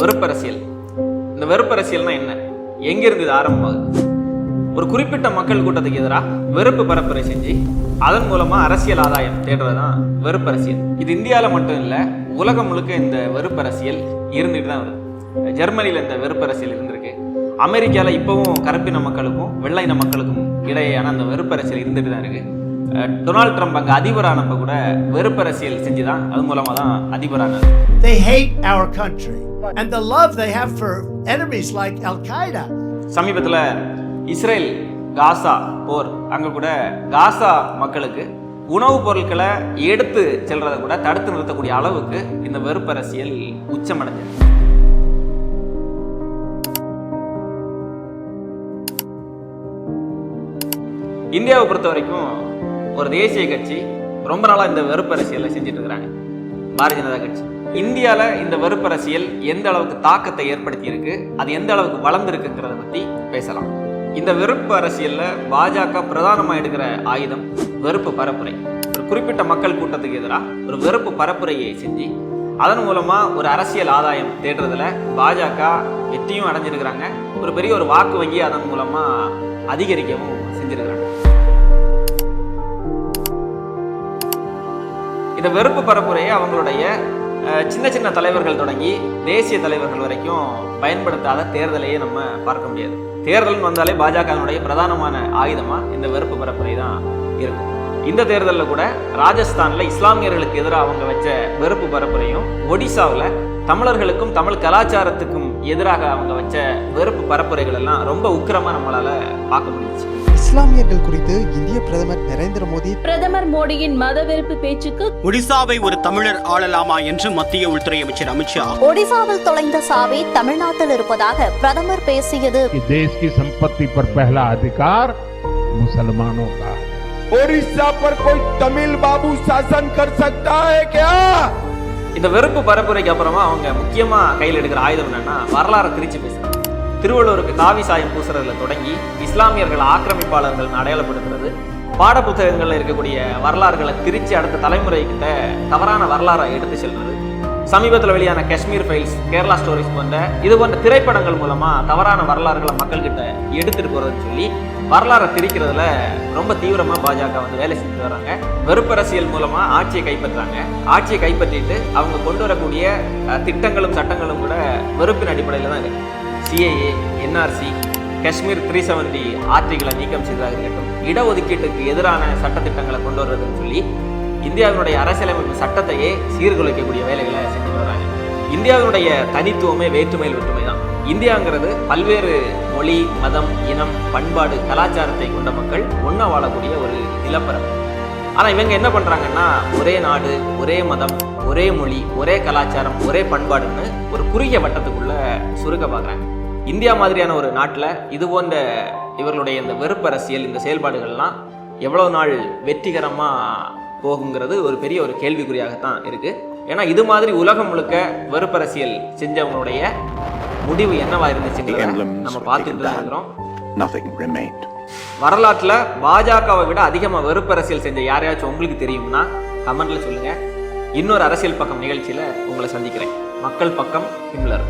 வெறுப்பரசியல். இந்த வெறுப்பரசியல்னா என்ன? எங்கிருந்து இது ஆரம்பமாகுது? ஒரு குறிப்பிட்ட மக்கள் கூட்டத்துக்கு எதிராக வெறுப்பு பரப்புரை செஞ்சு அதன் மூலமாக அரசியல் ஆதாயம் தேடுறது தான் வெறுப்பரசியல். இது இந்தியாவில் மட்டும் இல்லை உலகம் முழுக்க இந்த வெறுப்பரசியல் இருந்துட்டு தான் வருது. ஜெர்மனியில் இந்த வெறுப்பரசியல் இருந்திருக்கு. அமெரிக்காவில் இப்போவும் கருப்பின மக்களுக்கும் வெள்ளையின மக்களுக்கும் இடையேயான அந்த வெறுப்பரசியல் இருந்துட்டு தான் இருக்குது டொனால்ட் ட்ரம்ப் அங்கே அதிபரானப்ப கூட வெறுப்பரசியல் செஞ்சு தான் அது மூலமாக தான் அதிபரானார் They hate our country. And the love they have for enemies like Al Qaeda. சமீபத்தில் இஸ்ரேல் காசா போர் அங்கே கூட காசா மக்களுக்கு உணவுப் பொருட்களை எடுத்து செல்றதை கூட தடுத்து நிறுத்தக்கூடிய அளவுக்கு இந்த வெறுப்பரசியல் உச்சமடைஞ்சது இந்தியாவை பொறுத்த வரைக்கும் ஒரு தேசிய கட்சி ரொம்ப நாளாக இந்த வெறுப்பரசியலில் செஞ்சுட்டு இருக்கிறாங்க பாரதிய ஜனதா கட்சி. இந்தியாவில் இந்த வெறுப்பரசியல் எந்த அளவுக்கு தாக்கத்தை ஏற்படுத்தியிருக்கு அது எந்த அளவுக்கு வளர்ந்துருக்குங்கிறத பற்றி பேசலாம். இந்த வெறுப்பு அரசியலில் பாஜக பிரதானமாக எடுக்கிற ஆயுதம் வெறுப்பு பரப்புரை. ஒரு குறிப்பிட்ட மக்கள் கூட்டத்துக்கு எதிராக ஒரு வெறுப்பு பரப்புரையை செஞ்சு அதன் மூலமாக ஒரு அரசியல் ஆதாயம் தேடுறதுல பாஜக வெற்றியும் அடைஞ்சிருக்கிறாங்க. ஒரு பெரிய ஒரு வாக்கு வங்கி அதன் மூலமாக அதிகரிக்கவும் செஞ்சுருக்கிறாங்க. இந்த வெறுப்பு பரப்புரையை அவங்களுடைய சின்ன சின்ன தலைவர்கள் தொடங்கி தேசிய தலைவர்கள் வரைக்கும் பயன்படுத்தாத தேர்தலையே நம்ம பார்க்க முடியாது. தேர்தல்னு வந்தாலே பாஜகவினுடைய பிரதானமான ஆயுதமாக இந்த வெறுப்பு பரப்புரை தான் இருக்கும். இந்த தேர்தலில் கூட ராஜஸ்தானில் இஸ்லாமியர்களுக்கு எதிராக அவங்க வச்ச வெறுப்பு பரப்புரையும் ஒடிசாவில் தமிழர்களுக்கும் தமிழ் கலாச்சாரத்துக்கும் எதிராக அவங்க வச்ச வெறுப்பு பரப்புரைகள் எல்லாம் ரொம்ப உக்கிரமாக நம்மளால் பார்க்க முடிஞ்சுச்சு. இஸ்லாமியர்கள் குறித்து இந்திய பிரதமர் நரேந்திர மோடி பிரதமர் மோடியின் மதவெறுப்பு பேச்சுக்கு ஒடிசாவை ஒரு தமிழர் ஆளலாமா என்று மத்திய உள்துறை அமைச்சர் அமித்ஷா ஒடிசாவில் தொலைந்த சாவி தமிழ்நாட்டில் இருப்பதாக பிரதமர் பேசியது. தேசிய சம்பத்தி பர் பஹலா அதிகார் முசல்மானோ கா ஒரிசா பர் கோய் தமிழ் பாபு சாசன் கர் சக்தா ஹை கியா இந்த வெறுப்பு பரப்புரைக்கு அப்புறமா அவங்க முக்கியமா கையில் எடுக்கிற ஆயுதம் என்னன்னா வரலாறு திரிச்சு பேசுறாங்க. திருவள்ளுவருக்கு காவி சாயம் பூசுறதுல தொடங்கி இஸ்லாமியர்கள் ஆக்கிரமிப்பாளர்கள் அடையாளப்படுத்துறது பாட புத்தகங்களில் இருக்கக்கூடிய வரலாறுகளை திரிச்சு அடுத்த தலைமுறைகிட்ட தவறான வரலாறை எடுத்து செல்வது சமீபத்தில் வெளியான காஷ்மீர் ஃபைல்ஸ் கேரளா ஸ்டோரிஸ் போன்ற இது போன்ற திரைப்படங்கள் மூலமா தவறான வரலாறுகளை மக்கள்கிட்ட எடுத்துட்டு போறதுன்னு சொல்லி வரலாறை திரிக்கிறதுல ரொம்ப தீவிரமா பாஜக வந்து வேலை செஞ்சுட்டு வராங்க. வெறுப்பரசியல் மூலமா ஆட்சியை கைப்பற்றுறாங்க ஆட்சியை கைப்பற்றிட்டு அவங்க கொண்டு வரக்கூடிய திட்டங்களும் சட்டங்களும் கூட வெறுப்பின் அடிப்படையில் தான் இருக்கு. CAA NRC Kashmir three seventy ஆர்டிகளை நீக்கம் செய்ததாக இருக்கட்டும் இடஒதுக்கீட்டுக்கு எதிரான சட்டத்திட்டங்களை கொண்டு வர்றதுன்னு சொல்லி இந்தியாவினுடைய அரசியலமைப்பு சட்டத்தையே சீர்குலைக்கக்கூடிய வேலைகளை செஞ்சு வர்றாங்க இந்தியாவினுடைய தனித்துவமே வேற்றுமையில் வேற்றுமை தான். இந்தியாங்கிறது பல்வேறு மொழி மதம் இனம் பண்பாடு கலாச்சாரத்தை கொண்ட மக்கள் ஒன்றா வாழக்கூடிய ஒரு நிலப்பரப்பு. ஆனால் இவங்க என்ன பண்ணுறாங்கன்னா ஒரே நாடு ஒரே மதம் ஒரே மொழி ஒரே கலாச்சாரம் ஒரே பண்பாடுன்னு ஒரு குறுகிய வட்டத்துக்குள்ளே சுருக்க பார்க்குறாங்க. இந்தியா மாதிரியான ஒரு நாட்டில் இது போன்ற இவர்களுடைய இந்த வெறுப்பரசியல் இந்த செயல்பாடுகள்லாம் எவ்வளோ நாள் வெற்றிகரமாக போகுங்கிறது ஒரு பெரிய ஒரு கேள்விக்குறியாகத்தான் இருக்குது ஏன்னா இது மாதிரி உலகம் முழுக்க வெறுப்பரசியல் செஞ்சவங்களுடைய முடிவு என்னவா இருந்துச்சுங்கிறத நம்ம பார்த்துட்டு தான் இருக்கிறோம். வரலாற்றில் பாஜகவை விட அதிகமாக வெறுப்பரசியல் செஞ்ச யாரையாச்சும் உங்களுக்கு தெரியும்னா கமெண்ட்ல சொல்லுங்க. இன்னொரு அரசியல் பக்கம் நிகழ்ச்சியில் உங்களை சந்திக்கிறேன். மக்கள் பக்கம் ஹிம்லர்.